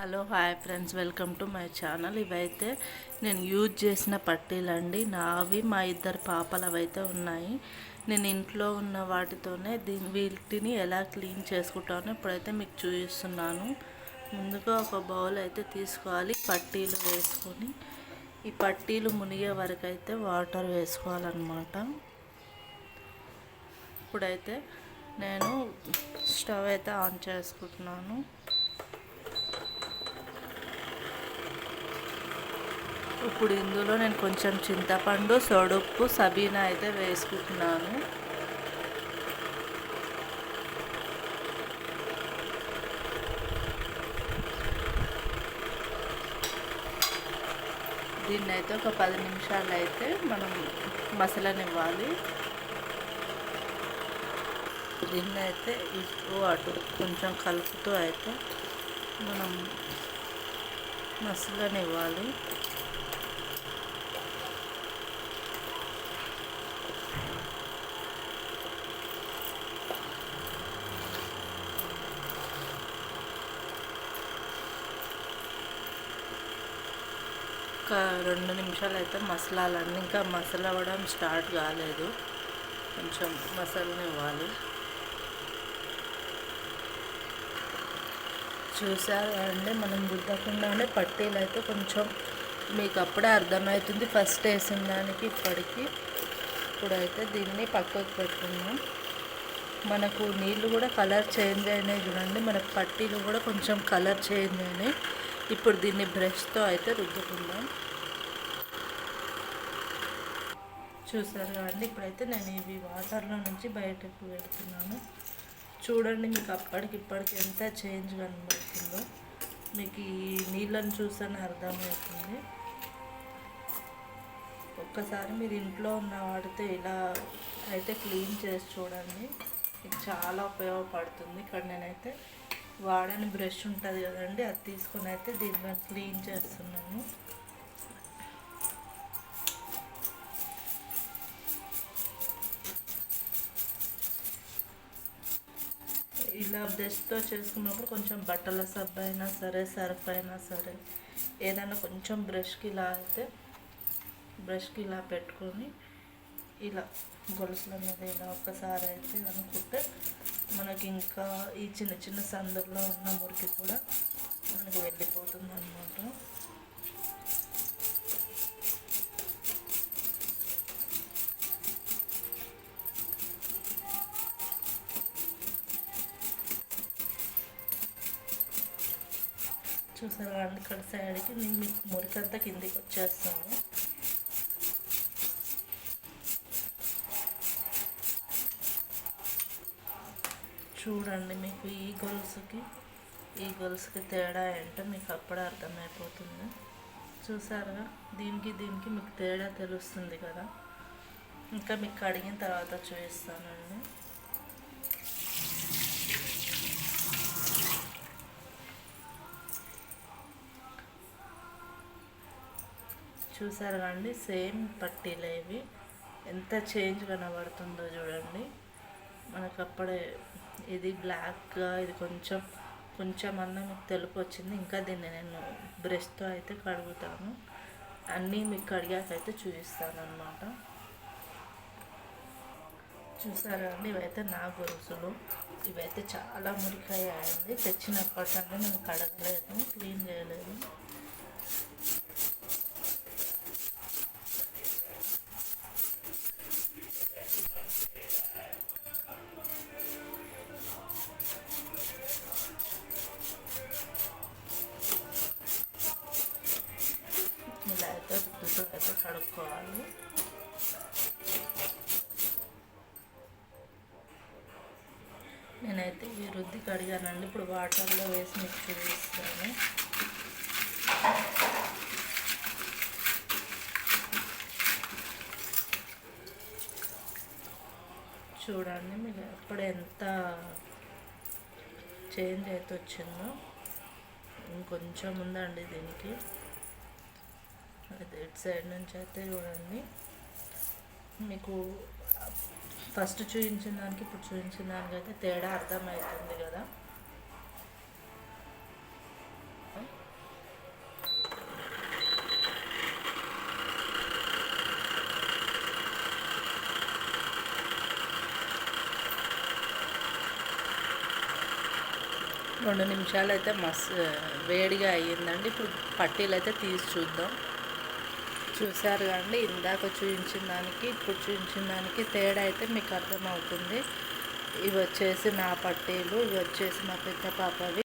Hello hi friends. Welcome to my channel. ఇవైతే నేను use చేసిన పట్టీలండి. నావి మా ఇద్దరు పాపలు అయితే ఉన్నాయి. నేను ఇంట్లో ఉన్న వాటితోనే దీని వీటిని ఎలా క్లీన్ చేసుకుంటానో ఇప్పుడైతే మీకు చూపిస్తున్నాను. ముందుగా ఒక బౌల్ అయితే తీసుకోవాలి. పట్టీలు వేసుకొని ఈ పట్టీలు మునిగే వరకు అయితే వాటర్ వేసుకోవాలన్నమాట. ఇప్పుడైతే నేను స్టవ్ అయితే ఆన్ చేసుకుంటున్నాను. ఇప్పుడు ఇందులో నేను కొంచెం చింతపండు సొడుప్పు సబీనా అయితే వేసుకుంటున్నాను. దీన్ని అయితే ఒక పది నిమిషాలు అయితే మనం మసలనివ్వాలి. దీన్ని అయితే ఇటు అటు కొంచెం కలుపుతూ అయితే మనం మసలనివ్వాలి. ఒక రెండు నిమిషాలు అయితే మసాలాలన్నీ ఇంకా మసాలా అవ్వడం స్టార్ట్ కాలేదు. కొంచెం మసాలాని ఇవ్వాలి. చూసారు అండి? మనం గుద్దకుండానే పట్టీలు అయితే కొంచెం మీకు అప్పుడే అర్థమవుతుంది. ఫస్ట్ వేసిన దానికి ఇప్పటికి. ఇప్పుడైతే దీన్ని పక్కకు పెట్టుకుందాం. మనకు నీళ్ళు కూడా కలర్ చేంజ్ అయినాయి చూడండి. మనకు పట్టీలు కూడా కొంచెం కలర్ చేంజ్ అయినాయి. ఇప్పుడు దీన్ని బ్రష్తో అయితే రుద్దుకుందాం. చూసారు కదండి ఇప్పుడైతే నేను ఇవి వాటర్లో నుంచి బయటకు పెడుతున్నాను చూడండి మీకు అప్పటికి ఇప్పటికి ఎంత చేంజ్ కనబడుతుందో. మీకు ఈ నీళ్ళని చూసాను అర్థమవుతుంది. ఒక్కసారి మీరు ఇంట్లో ఉన్న వాటితో ఇలా అయితే క్లీన్ చేసి చూడండి. మీకు చాలా ఉపయోగపడుతుంది. ఇక్కడ నేనైతే వాడని బ్రష్ ఉంటుంది కదండి అది తీసుకొని అయితే దీన్ని క్లీన్ చేస్తున్నాను. ఇలా బ్రష్తో చేసుకున్నప్పుడు కొంచెం బట్టల సబ్బు అయినా సరే సర్ఫ్ అయినా సరే ఏదైనా కొంచెం బ్రష్కి ఇలా అయితే బ్రష్కి ఇలా పెట్టుకొని ఇలా గొలుసుల మీద ఇలా ఒక్కసారి అయితే అనుకుంటే మనకి ఇంకా ఈ చిన్న చిన్న సందుల్లో ఉన్న మురికి కూడా మనకి వెళ్ళిపోతుంది అనమాట చూసారా అండి ఇక్కడ సైడ్కి నేను మీకు మురికంతా కిందికి వచ్చేస్తాను. చూడండి మీకు ఈ గొలుసుకి ఈ గొలుసుకి తేడా ఏంటో మీకు అప్పుడే అర్థమైపోతుంది. చూసారుగా? దీనికి దీనికి మీకు తేడా తెలుస్తుంది కదా? ఇంకా మీకు కడిగిన తర్వాత చూపిస్తానండి. చూసారు అండి? సేమ్ పట్టీలు ఇవి. ఎంత చేంజ్ కనబడుతుందో చూడండి. మనకు అప్పుడే ఇది బ్లాక్గా ఇది కొంచెం కొంచెం అన్న మీకు తెలుపు వచ్చింది. ఇంకా దీన్ని నేను బ్రష్తో అయితే కడుగుతాను. అన్నీ మీకు కడిగాక అయితే చూపిస్తాను అనమాట చూసారా అండి? ఇవైతే నా గొలుసులు. ఇవైతే చాలా మురికయ్యాయండి తెచ్చినప్పటికంటే నేను కడగలేదు క్లీన్ చేయలేదు. రుద్దుతో అయితే కడుక్కోవాలి? నేనైతే ఈ రుద్ది కడిగానండి. ఇప్పుడు వాటర్లో వేసి మిక్స్ చూపిస్తాను చూడండి మీకు అప్పుడు ఎంత చేంజ్ అయితే వచ్చిందో. ఇంకొంచెం ఉందండి దీనికి. లెఫ్ట్ సైడ్ నుంచి అయితే చూడండి. మీకు ఫస్ట్ చూపించిన దానికి ఇప్పుడు చూపించిన దానికి అయితే తేడా అర్థమవుతుంది కదా. రెండు నిమిషాలు అయితే మస్తు వేడిగా అయ్యిందండి. ఇప్పుడు పట్టీలు అయితే తీసి చూద్దాం. చూశారు కండి ఇందాక చూపించిన దానికి ఇప్పుడు చూపించిన దానికి తేడా అయితే మీకు అర్థమవుతుంది. ఇవి వచ్చేసి నా పట్టీలు ఇవి వచ్చేసి మా పెద్ద పాపవి.